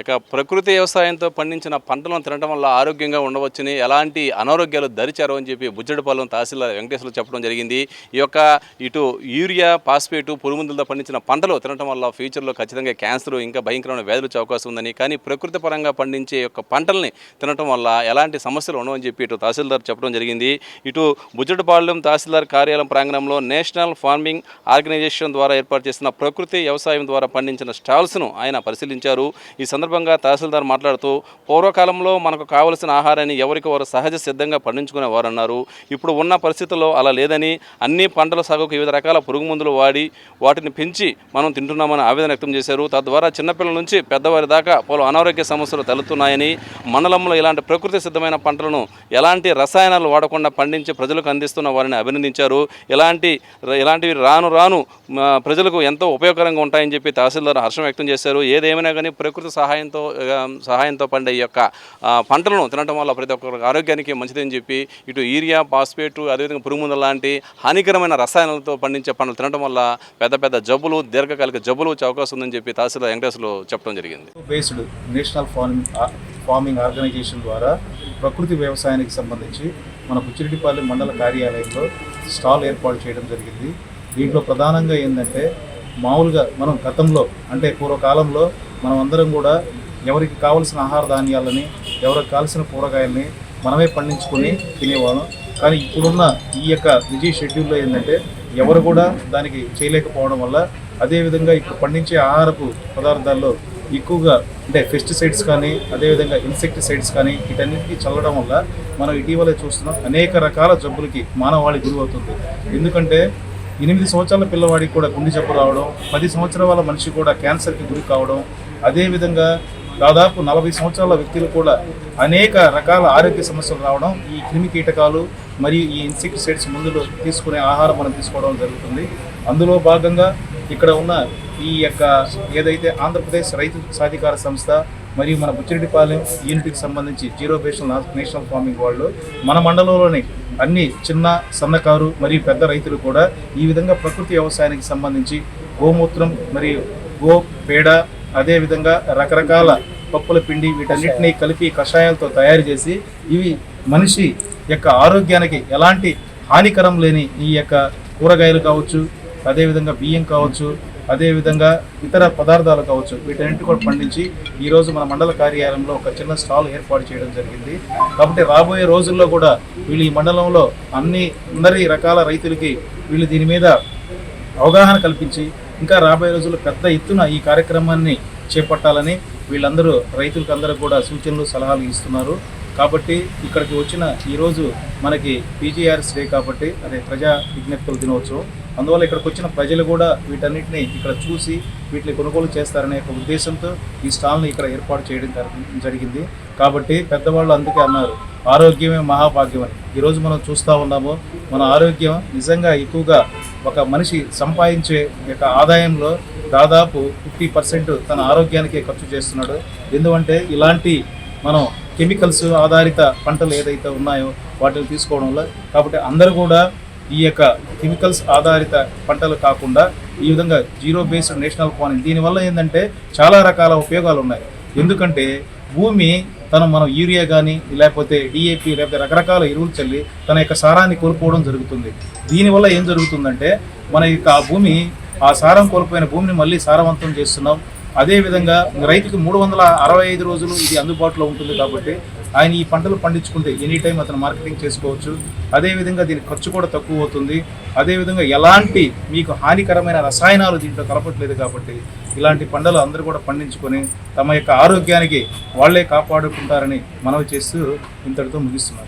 ఇక ప్రకృతి వ్యవసాయంతో పండించిన పంటలను తినడం వల్ల ఆరోగ్యంగా ఉండవచ్చని ఎలాంటి అనారోగ్యాలు దరిచారు అని చెప్పి బుజ్జడిపాలెం తహసీల్దార్ వెంకటేశ్వర చెప్పడం జరిగింది. ఈ యొక్క ఇటు యూరియా పాస్పేటు పురుగుమందులతో పండించిన పంటలు తినడం వల్ల ఫ్యూచర్లో ఖచ్చితంగా క్యాన్సర్ ఇంకా భయంకరమైన వ్యాధులు అవకాశం ఉందని కానీ ప్రకృతి పరంగా పండించే యొక్క పంటల్ని తినటం వల్ల ఎలాంటి సమస్యలు ఉండవని చెప్పి ఇటు తహసీల్దార్ చెప్పడం జరిగింది. ఇటు బుజ్జడిపాలెం తహసీల్దార్ కార్యాలయం ప్రాంగణంలో నేషనల్ ఫార్మింగ్ ఆర్గనైజేషన్ ద్వారా ఏర్పాటు చేసిన ప్రకృతి వ్యవసాయం ద్వారా పండించిన స్టాల్స్ను ఆయన పరిశీలించారు. ఈ సందర్భంగా తహసీల్దార్ మాట్లాడుతూ పూర్వకాలంలో మనకు కావలసిన ఆహారాన్ని ఎవరికి వారు సహజ సిద్ధంగా పండించుకునేవారన్నారు. ఇప్పుడు ఉన్న పరిస్థితుల్లో అలా లేదని అన్ని పంటల సాగుకు వివిధ రకాల పురుగు మందులు వాడి వాటిని పెంచి మనం తింటున్నామని ఆవేదన వ్యక్తం చేశారు. తద్వారా చిన్నపిల్లల నుంచి పెద్దవారి దాకా పలు అనారోగ్య సమస్యలు తలెత్తున్నాయని మండలంలో ఇలాంటి ప్రకృతి సిద్ధమైన పంటలను ఎలాంటి రసాయనాలు వాడకుండా పండించి ప్రజలకు అందిస్తున్న వారిని అభినందించారు. ఇలాంటి ఇలాంటివి రాను రాను ప్రజలకు ఎంతో ఉపయోగకరంగా ఉంటాయని చెప్పి తహసీల్దార్ హర్షం వ్యక్తం చేశారు. ఏదేమైనా కానీ ప్రకృతి సహాయం సహాయంతో సహాయంతో పండే ఈ యొక్క పంటలను తినడం వల్ల ప్రతి ఒక్కరికి ఆరోగ్యానికి మంచిదని చెప్పి ఇటు యూరియా పాస్పేటు అదేవిధంగా పురుగుమందులు లాంటి హానికరమైన రసాయనాలతో పండించే పంటలు తినడం వల్ల పెద్ద పెద్ద జబ్బులు దీర్ఘకాలిక జబ్బులు వచ్చే అవకాశం ఉందని చెప్పి తహసీల్దార్ వెంకటేశ్వరులు చెప్పడం జరిగింది. Based national farming farming organisation ద్వారా ప్రకృతి వ్యవసాయానికి సంబంధించి మన బుచ్చిరెడ్డిపల్లి మండల కార్యాలయంలో స్టాల్ ఏర్పాటు చేయడం జరిగింది. దీంట్లో ప్రధానంగా ఏంటంటే మామూలుగా మనం గతంలో అంటే పూర్వకాలంలో మనం అందరం కూడా ఎవరికి కావలసిన ఆహార ధాన్యాలని ఎవరికి కావాల్సిన కూరగాయలని మనమే పండించుకొని తినేవాళ్ళం. కానీ ఇప్పుడున్న ఈ యొక్క బిజీ షెడ్యూల్లో ఏంటంటే ఎవరు కూడా దానికి చేయలేకపోవడం వల్ల అదేవిధంగా ఇప్పుడు పండించే ఆహారపు పదార్థాల్లో ఎక్కువగా అంటే పెస్టిసైడ్స్ కానీ అదేవిధంగా ఇన్సెక్టిసైడ్స్ కానీ వీటన్నిటికీ చల్లడం వల్ల మనం ఇటీవలే చూస్తున్నాం అనేక రకాల జబ్బులకి మానవాళి గురి అవుతుంది. ఎందుకంటే ఎనిమిది సంవత్సరాల పిల్లవాడికి కూడా గుండె జబ్బు రావడం పది సంవత్సరాల మనిషి కూడా క్యాన్సర్కి గురి కావడం అదేవిధంగా దాదాపు నలభై సంవత్సరాల వ్యక్తులు కూడా అనేక రకాల ఆరోగ్య సమస్యలు రావడం ఈ క్రిమి కీటకాలు మరియు ఈ ఇన్సెక్టిసైడ్స్ మందులు తీసుకునే ఆహారం మనం తీసుకోవడం జరుగుతుంది. అందులో భాగంగా ఇక్కడ ఉన్న ఈ యొక్క ఏదైతే ఆంధ్రప్రదేశ్ రైతు సాధికార సంస్థ మరియు మన బుచ్చిరెడ్డిపాలెం యూనిట్కి సంబంధించి జీరో బేషన్ నేషనల్ ఫార్మింగ్ వాళ్ళు మన మండలంలోని అన్ని చిన్న సన్నకారు మరియు పెద్ద రైతులు కూడా ఈ విధంగా ప్రకృతి వ్యవసాయానికి సంబంధించి గోమూత్రం మరియు గో పేడ అదేవిధంగా రకరకాల పప్పుల పిండి వీటన్నిటిని కలిపి కషాయాలతో తయారు చేసి ఇవి మనిషి యొక్క ఆరోగ్యానికి ఎలాంటి హానికరం లేని ఈ యొక్క కూరగాయలు కావచ్చు అదేవిధంగా బియ్యం కావచ్చు అదేవిధంగా ఇతర పదార్థాలు కావచ్చు వీటన్నింటి కూడా పండించి ఈరోజు మన మండల కార్యాలయంలో ఒక చిన్న స్టాల్ ఏర్పాటు చేయడం జరిగింది. కాబట్టి రాబోయే రోజుల్లో కూడా వీళ్ళు ఈ మండలంలో అన్ని అందరి రకాల రైతులకి వీళ్ళు దీని మీద అవగాహన కల్పించి ఇంకా రాబోయే రోజుల్లో పెద్ద ఎత్తున ఈ కార్యక్రమాన్ని చేపట్టాలని వీళ్ళందరూ రైతులకు అందరూ కూడా సూచనలు సలహాలు ఇస్తున్నారు. కాబట్టి ఇక్కడికి వచ్చిన ఈరోజు మనకి పీజీఆర్ఎస్ డే కాబట్టి అదే ప్రజా విజ్ఞప్తుల దినోత్సవం. అందువల్ల ఇక్కడికి వచ్చిన ప్రజలు కూడా వీటన్నిటిని ఇక్కడ చూసి వీటిని కొనుగోలు చేస్తారనే ఒక ఉద్దేశంతో ఈ స్టాల్ని ఇక్కడ ఏర్పాటు చేయడం జరి- జరిగింది. కాబట్టి పెద్దవాళ్ళు అందుకే అన్నారు ఆరోగ్యమే మహాభాగ్యం అని. ఈరోజు మనం చూస్తూ ఉన్నాము మన ఆరోగ్యం నిజంగా ఎక్కువగా ఒక మనిషి సంపాదించే యొక్క ఆదాయంలో దాదాపు ఫిఫ్టీ పర్సెంట్ తన ఆరోగ్యానికే ఖర్చు చేస్తున్నాడు. ఎందుకంటే ఇలాంటి మనం కెమికల్స్ ఆధారిత పంటలు ఏదైతే ఉన్నాయో వాటిని తీసుకోవడం వల్ల కాబట్టి అందరూ కూడా ఈ యొక్క కెమికల్స్ ఆధారిత పంటలు కాకుండా ఈ విధంగా జీరో బేస్డ్ నేషనల్ ఫార్మింగ్ దీనివల్ల ఏంటంటే చాలా రకాల ఉపయోగాలు ఉన్నాయి. ఎందుకంటే భూమి తను మనం యూరియా కానీ లేకపోతే డిఏపి లేకపోతే రకరకాల ఎరువులు చల్లి తన యొక్క సారాన్ని కోల్పోవడం జరుగుతుంది. దీనివల్ల ఏం జరుగుతుందంటే మన యొక్క ఆ భూమి ఆ సారం కోల్పోయిన భూమిని మళ్ళీ సారవంతం చేస్తున్నాం. అదేవిధంగా రైతుకి మూడు వందల అరవై ఐదు రోజులు ఇది అందుబాటులో ఉంటుంది కాబట్టి ఆయన ఈ పంటలు పండించుకుంటే ఎనీ టైం అతను మార్కెటింగ్ చేసుకోవచ్చు. అదేవిధంగా దీని ఖర్చు కూడా తక్కువ అవుతుంది. అదేవిధంగా ఎలాంటి మీకు హానికరమైన రసాయనాలు దీంట్లో కలపట్లేదు కాబట్టి ఇలాంటి పంటలు అందరూ కూడా పండించుకొని తమ యొక్క ఆరోగ్యానికి వాళ్ళే కాపాడుకుంటారని మనవి చేస్తూ ఇంతటితో ముగిస్తున్నారు